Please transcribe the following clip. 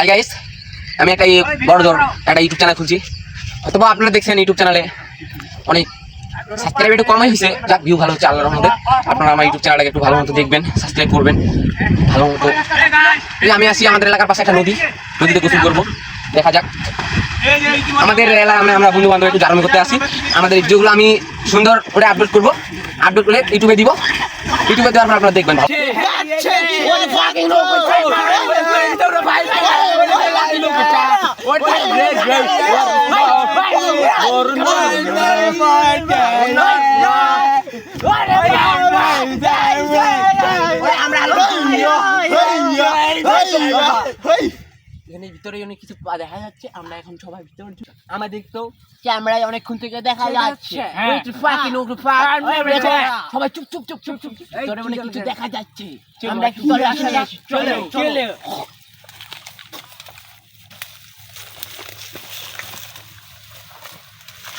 Hi guys আমি একটা বড় জোর একটা ইউটিউব চ্যানেল খুলছি। অথবা আপনারা দেখছেন ইউটিউব চ্যানেলে অনেক সাবস্ক্রাইব একটু কমই হয়েছে। যাক ভিউ ভালো হচ্ছে, আল্লাহর মধ্যে আপনারা আমার ইউটিউব চ্যানেলটাকে একটু ভালো মতো দেখবেন সাবস্ক্রাইব করবেন, ভালো মতো। আমি আসি আমাদের এলাকার পাশে একটা নদী, নদীতে গোসল করব। দেখা যাক। আমাদের এলাকায় আমরা আমরা বন্ধু বান্ধব একটু জার্মি করতে আসি। আমাদের যেগুলো আমি সুন্দর করে আপলোড করব। আপলোড করে ইউটিউবে দিব। ইউটিউবে দেওয়ার পর আপনারা দেখবেন এখানে ভিতরে অনেক কিছু দেখা যাচ্ছে আমরা এখন সবাই ভিতরে ঢুক- আমাদের তো ক্যামেরায় অনেকক্ষণ থেকে দেখা যাচ্ছে সবাই চুপ চুপ চুপ চুপ চুপ ভিতরে অনেক কিছু দেখা যাচ্ছে আমরা একটু চলে চলে